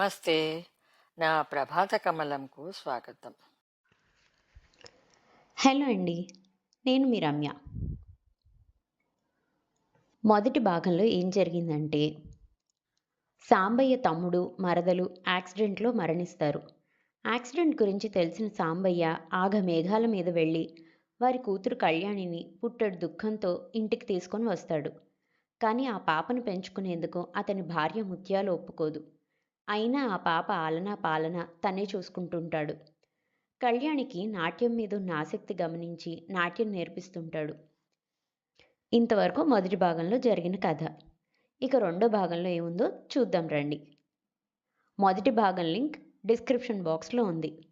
నమస్తే. నా ప్రభాత కమలంకు స్వాగతం. హలో అండి నేను మీ రమ్య. మొదటి భాగంలో ఏం జరిగిందంటే సాంబయ్య తమ్ముడు మరదలు యాక్సిడెంట్లో మరణిస్తారు. యాక్సిడెంట్ గురించి తెలిసిన సాంబయ్య ఆగ మేఘాల మీద వెళ్ళి వారి కూతురు కళ్యాణిని పుట్టడు దుఃఖంతో ఇంటికి తీసుకొని వస్తాడు. కానీ ఆ పాపను పెంచుకునేందుకు అతని భార్య ముత్యాలు ఒప్పుకోదు. అయినా ఆ పాప ఆలనా పాలన తనే చూసుకుంటుంటాడు. కళ్యాణికి నాట్యం మీద ఉన్న ఆసక్తి గమనించి నాట్యం నేర్పిస్తుంటాడు. ఇంతవరకు మొదటి భాగంలో జరిగిన కథ. ఇక రెండో భాగంలో ఏముందో చూద్దాం రండి. మొదటి భాగం లింక్ డిస్క్రిప్షన్ బాక్స్లో ఉంది.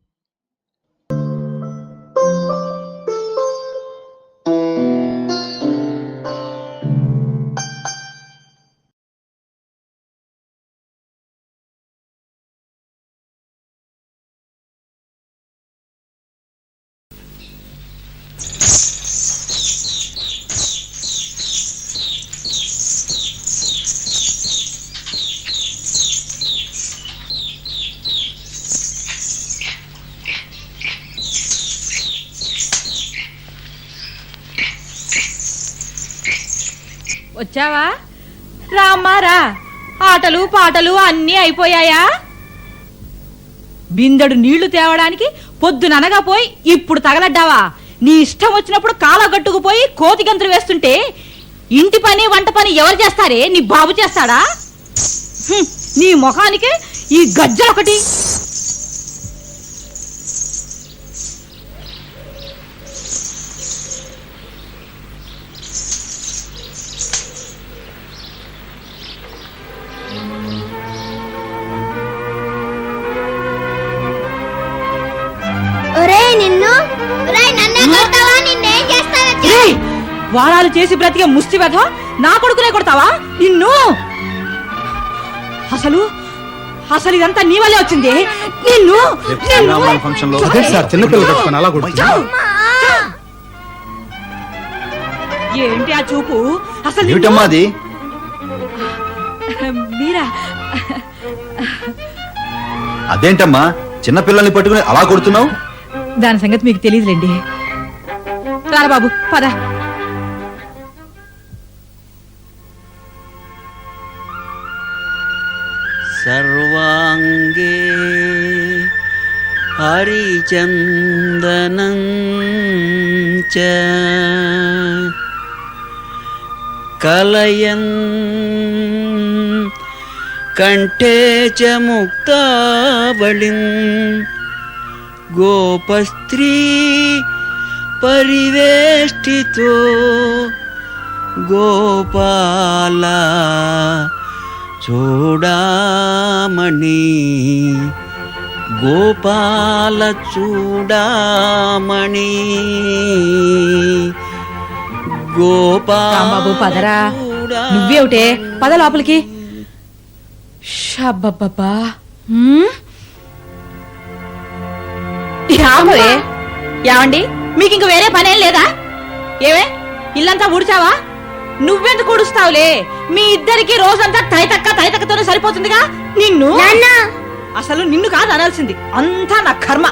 వచ్చావా? రామ్మా రా. ఆటలు పాటలు అన్నీ అయిపోయాయా? బిందెడు నీళ్ళు తేవడానికి పొద్దుననగా పోయి ఇప్పుడు తగలడ్డావా? నీ ఇష్టం వచ్చినప్పుడు కాలగట్టుకుపోయి కోతి గంతులు వేస్తుంటే ఇంటి పని వంట పని ఎవరు చేస్తారే? నీ బాబు చేస్తాడా? నీ ముఖానికి ఈ గజ్జలొకటి ఒరేయ్ నిన్ను. ఒరేయ్ నన్నే కొడతావా? నిన్నేం చేస్తావో చెప్పు. ఏయ్! వారాలు చేసి బ్రతికే ముష్టి వెధ నా కొడుకునే కొడతావా? నిన్ను. అసలు అసలు ఇదంతా నీ వల్లే వచ్చింది. నిన్ను రేపు నిన్ను. శ్రీరామనవమి ఫంక్షన్లో అదే సార్ చిన్నపిల్లలు కట్టుకొని అలా కొడుతున్నా ఏంటి ఆ చూపు? అసలు నిన్ను- ఏమిటమ్మా అది? మీరా? అదేంటమ్మా? చిన్న పిల్లల్ని పట్టుకుని అలా కొడుతున్నావు? దాని సంగతి మీకు తెలియదులేండి రారా బాబు పద. సర్వాంగే హరిచందనం చ కలయన్ కంఠే చ ముక్తావళిన్ గోపస్త్రీ పరివేష్టితో గోపాల చూడమణి. గోపాల చూడమణి. గోపాబు పదరా. నువ్వేమిటే? పద లోపలికి. షబ్బబ్బబ్బా. రాబోయే ఏమండి? మీకు ఇంక వేరే పనేం లేదా? ఏవే ఇల్లంతా ఊడ్చావా? నువ్వెందుకు ఊడుస్తావులే? మీ ఇద్దరికి రోజంతా తైతక్క తైతక్కతోనే సరిపోతుందిగా? నిన్ను? అసలు నిన్ను కాదు అనాల్సింది. అంతా నా కర్మ.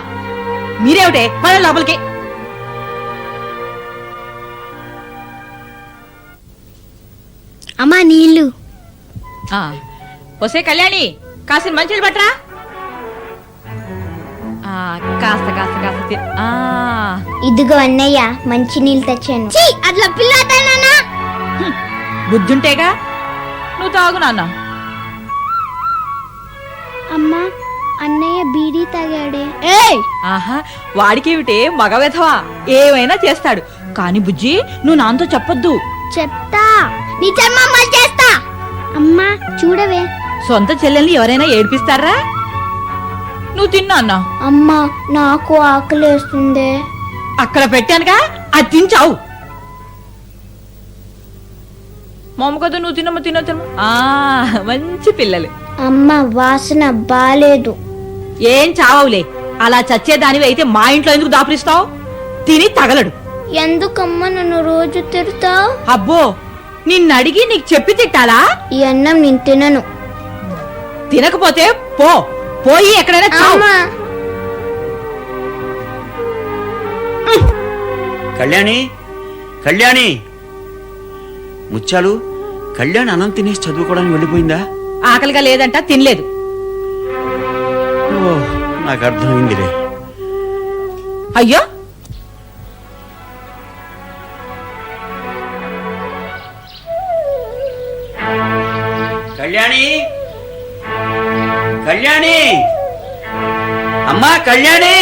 మీరేమిటే? పద లోపలికి. అమ్మా నీళ్ళు వసే కళ్యాణి కాసిన మంచిలు పట్రా కాస్త కాస్త కాస్త తి- ఆ, ఇదిగో అన్నయ్య మంచి నీళ్ళు తెచ్చాను. అట్లా పిల్లతానా బుద్ధుంటేగా నువ్వు తాగు నాన్న. అమ్మా అన్నయ్య బీడీ తాగాడే. ఏయ్! ఆహా వాడికేమిటే మగ వెధవా? ఏమైనా చేస్తాడు. కాని బుజ్జి నువ్వు నాన్నతో చెప్పొద్దు. చెప్తా. నీ చర్మం చేస్తా. అమ్మా చూడవే. సొంత చెల్లెల్ని ఎవరైనా ఏడిపిస్తారా? నువ్వు తిన్నా అన్నా? అమ్మా నాకు ఆకలేస్తుంది. అక్కడ పెట్టానుగా అది తించావు. మొమ్మకదు నువ్వు తినమ్మ తినో తినమ్మ. ఆ మంచి పిల్లలు. అమ్మ వాసన బాలేదు. ఏం చావవులే. అలా చచ్చేదానివి అయితే మా ఇంట్లో ఎందుకు దాపురిస్తావు? తిని తగలడు. ఎందుకమ్మా నన్ను రోజు తిడతావు? అబ్బో నిన్నడిగి నీకు చెప్పి తిట్టాలా? ఈ అన్నం నేను తినను. తినకపోతే పో. పోయి ఎక్కడైనా చావు. కళ్యాణి కళ్యాణి. ముత్యాలు కళ్యాణి అన్నం తినేసి చదువుకోవడానికి వెళ్ళిపోయిందా? ఆకలిగా లేదంట తినలేదు. ఓ నాకు అర్థమైందిలే. అయ్యో! కళ్యాణి! కళ్యాణి! అమ్మా కళ్యాణి!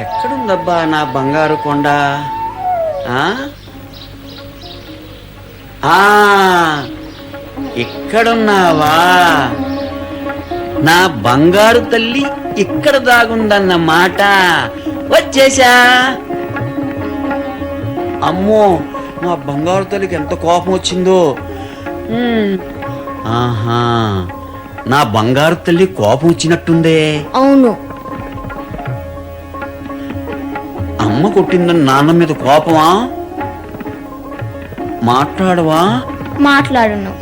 ఎక్కడుందబ్బా నా బంగారు కొండ? ఆ? ఇక్కడున్నావా? నా బంగారు తల్లి ఇక్కడ దాగుందన్న మాట వచ్చేసా అమ్మో నా బంగారు తల్లికి ఎంత కోపం వచ్చిందో. ఆహా నా బంగారు తల్లి కోపం వచ్చినట్టుందే. అవును. అమ్మ కొట్టిందని నాన్న మీద కోపమా? మాట్లాడవా? మాట్లాడును.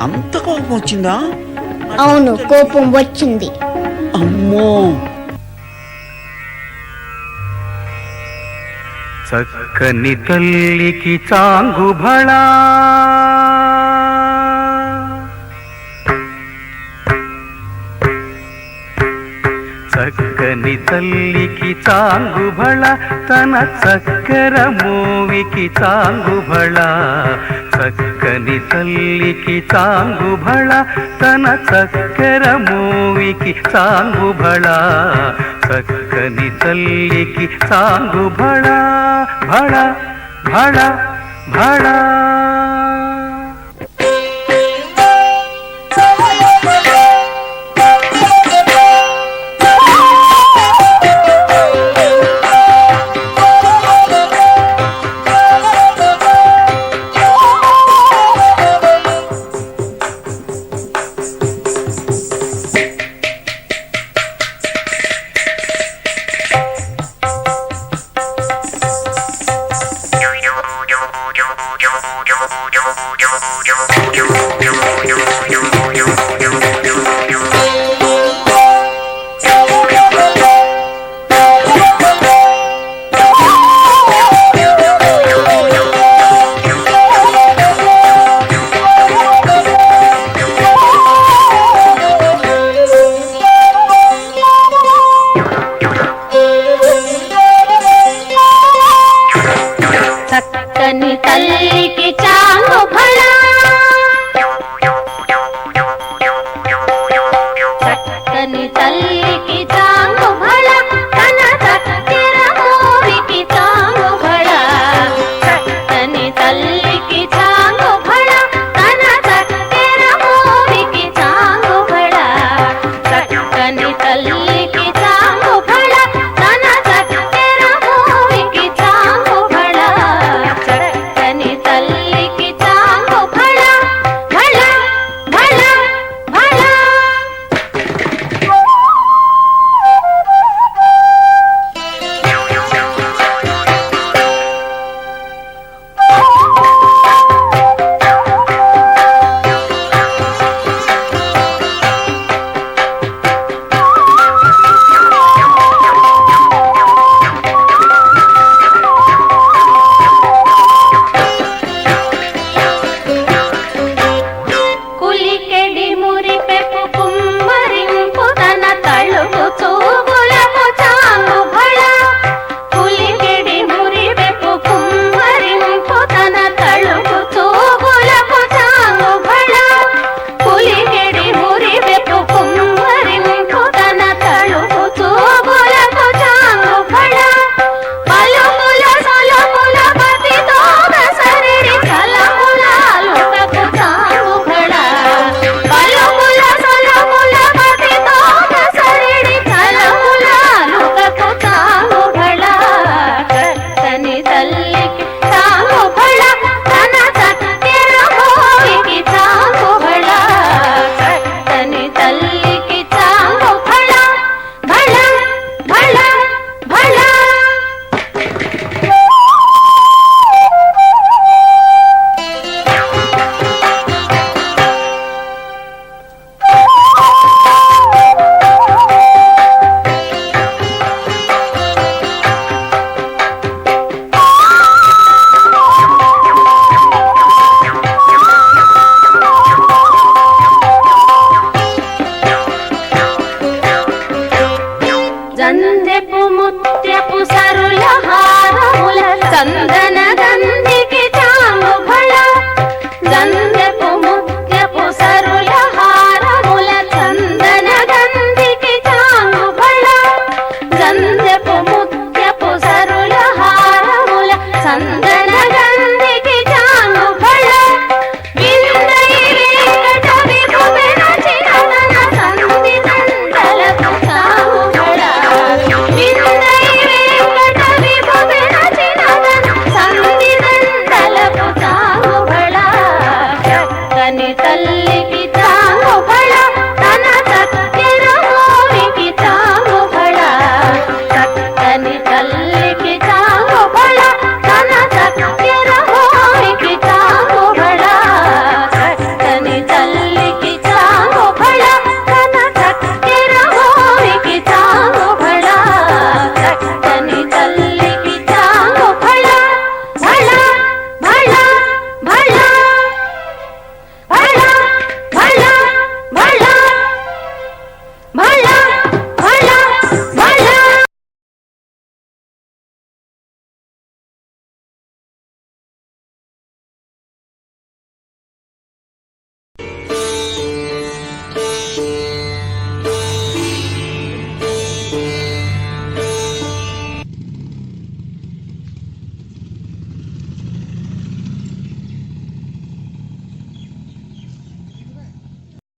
అంత కోపం వచ్చిందా? అవును కోపం వచ్చింది. అమ్మో. చక్కని తల్లికి చాంగుభళా చక్కని తల్లికి తాంగుబళ తన చక్కెర మూవికి తాంగుబళ చక్కని తల్లికి తాంగుబళ తన చక్కెర మూవికి తాంగుబళ చక్కని తల్లికి తాంగుబళ భళ భళ భళ. Audio.